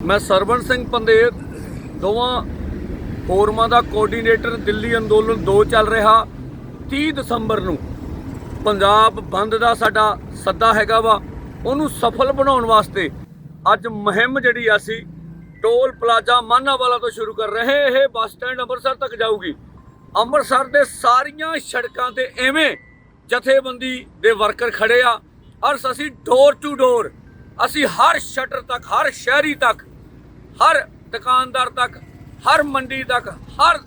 ਮੈਂ ਸਰਵਣ ਸਿੰਘ ਪੰਦੇਰ, ਦੋਵਾਂ ਫੋਰਮਾਂ ਦਾ ਕੋਆਰਡੀਨੇਟਰ ਦਿੱਲੀ ਅੰਦੋਲਨ 2 ਚੱਲ ਰਿਹਾ 30 ਦਸੰਬਰ ਨੂੰ। ਪੰਜਾਬ ਬੰਦ ਦਾ ਸਾਡਾ ਸੱਦਾ ਹੈਗਾ ਵਾ, ਉਹਨੂੰ ਸਫਲ ਬਣਾਉਣ ਵਾਸਤੇ ਅੱਜ ਮੁਹਿੰਮ ਜਿਹੜੀ ਆ ਅਸੀਂ ਟੋਲ ਪਲਾਜ਼ਾ ਮਾਨਾਵਾਲਾ ਤੋਂ ਸ਼ੁਰੂ ਕਰ ਰਹੇ ਇਹ ਬੱਸ ਸਟੈਂਡ ਅੰਮ੍ਰਿਤਸਰ ਤੱਕ ਜਾਊਗੀ। ਅੰਮ੍ਰਿਤਸਰ ਦੇ ਸਾਰੀਆਂ ਸੜਕਾਂ ਤੇ ਐਵੇਂ ਜਥੇਬੰਦੀ ਦੇ ਵਰਕਰ ਖੜੇ ਆ। ਔਰ ਅਸੀਂ ਡੋਰ ਟੂ ਡੋਰ ਅਸੀਂ ਹਰ ਸ਼ਟਰ ਤੱਕ, ਹਰ ਸ਼ਹਿਰੀ ਤੱਕ ਹਰ ਦੁਕਾਨਦਾਰ ਤੱਕ, ਹਰ ਮੰਡੀ ਤੱਕ, ਹਰ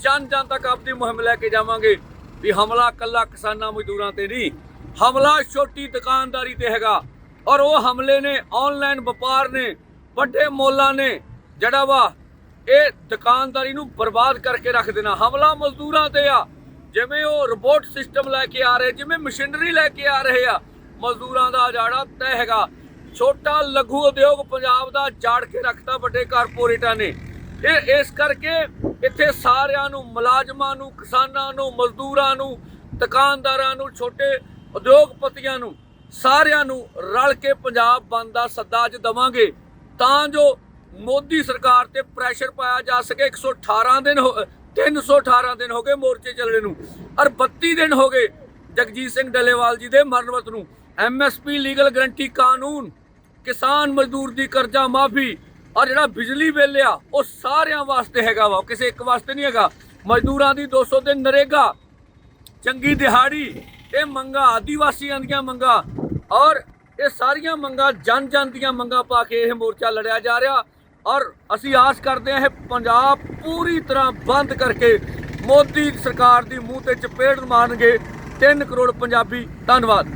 ਜਨ ਜਨ ਤੱਕ ਆਪਣੀ ਮੁਹਿੰਮ ਲੈ ਕੇ ਜਾਵਾਂਗੇ ਵੀ ਹਮਲਾ ਕੱਲਾ ਕਿਸਾਨਾਂ ਮਜ਼ਦੂਰਾਂ ਤੇ ਨਹੀਂ, ਹਮਲਾ ਛੋਟੀ ਦੁਕਾਨਦਾਰੀ ਤੇ ਹੈਗਾ। ਔਰ ਉਹ ਹਮਲੇ ਨੇ ਆਨਲਾਈਨ ਵਪਾਰ ਨੇ, ਵੱਡੇ ਮੋਲਾਂ ਨੇ, ਜਿਹੜਾ ਵਾ ਇਹ ਦੁਕਾਨਦਾਰੀ ਨੂੰ ਬਰਬਾਦ ਕਰਕੇ ਰੱਖ ਦੇਣਾ। ਹਮਲਾ ਮਜ਼ਦੂਰਾਂ ਤੇ ਆ। ਜਿਵੇਂ ਉਹ ਰੋਬੋਟ ਸਿਸਟਮ ਲੈ ਕੇ ਆ ਰਹੇ, ਜਿਵੇਂ ਮਸ਼ੀਨਰੀ ਲੈ ਕੇ ਆ ਰਹੇ ਆ, ਮਜ਼ਦੂਰਾਂ ਦਾ ਜਾੜਾ ਤੈਅ ਹੈਗਾ। ਛੋਟਾ ਲਘੂ ਉਦਯੋਗ ਪੰਜਾਬ ਦਾ ਜਾੜ ਕੇ ਰੱਖਤਾ ਵੱਡੇ ਕਾਰਪੋਰੇਟਾਂ ਨੇ। ਇਹ ਇਸ ਕਰਕੇ ਇੱਥੇ ਸਾਰਿਆਂ ਨੂੰ, ਮੁਲਾਜ਼ਮਾਂ ਨੂੰ, ਕਿਸਾਨਾਂ ਨੂੰ, ਮਜ਼ਦੂਰਾਂ ਨੂੰ, ਦੁਕਾਨਦਾਰਾਂ ਨੂੰ, ਛੋਟੇ ਉਦਯੋਗਪਤੀਆਂ ਨੂੰ, ਸਾਰਿਆਂ ਨੂੰ ਰਲ ਕੇ ਪੰਜਾਬ ਬੰਦ ਦਾ ਸੱਦਾ ਅੱਜ ਦਵਾਂਗੇ ਤਾਂ ਜੋ ਮੋਦੀ ਸਰਕਾਰ ਤੇ ਪ੍ਰੈਸ਼ਰ ਪਾਇਆ ਜਾ ਸਕੇ। 118 ਦਿਨ ਹੋ 318 ਦਿਨ ਹੋ ਗਏ ਮੋਰਚੇ ਚੱਲਣੇ ਨੂੰ। ਔਰ 32 ਦਿਨ ਹੋ ਗਏ ਜਗਜੀਤ ਸਿੰਘ ਡੱਲੇਵਾਲ ਜੀ ਦੇ ਮਰਨਵਤ ਨੂੰ। ਐਮਐਸਪੀ ਲੀਗਲ ਗਰੰਟੀ ਕਾਨੂੰਨ, ਕਿਸਾਨ ਮਜ਼ਦੂਰ ਦੀ ਕਰਜ਼ਾ ਮਾਫੀ ਔਰ ਜਿਹੜਾ ਬਿਜਲੀ ਬਿੱਲ ਆ, ਉਹ ਸਾਰਿਆਂ ਵਾਸਤੇ ਹੈਗਾ ਵਾ, ਉਹ ਕਿਸੇ ਇੱਕ ਵਾਸਤੇ ਨਹੀਂ ਹੈਗਾ। ਮਜ਼ਦੂਰਾਂ ਦੀ 200 ਦਿਨ ਨਰੇਗਾ, ਚੰਗੀ ਦਿਹਾੜੀ, ਇਹ ਮੰਗਾ ਆਦੀਵਾਸੀਆਂ ਦੀਆਂ ਮੰਗਾ, ਔਰ ਇਹ ਸਾਰੀਆਂ ਮੰਗਾ ਜਨ ਜਨ ਦੀਆਂ ਮੰਗਾ ਪਾ ਕੇ ਇਹ ਮੋਰਚਾ ਲੜਿਆ ਜਾ ਰਿਹਾ, ਔਰ ਅਸੀਂ ਆਸ ਕਰਦੇ ਹਾਂ ਇਹ ਪੰਜਾਬ ਪੂਰੀ ਤਰ੍ਹਾਂ ਬੰਦ ਕਰਕੇ ਮੋਦੀ ਸਰਕਾਰ ਦੀ ਮੂੰਹ ਤੇ ਚਪੇੜ ਮਾਰਨਗੇ। 3 ਕਰੋੜ ਪੰਜਾਬੀ, ਧੰਨਵਾਦ।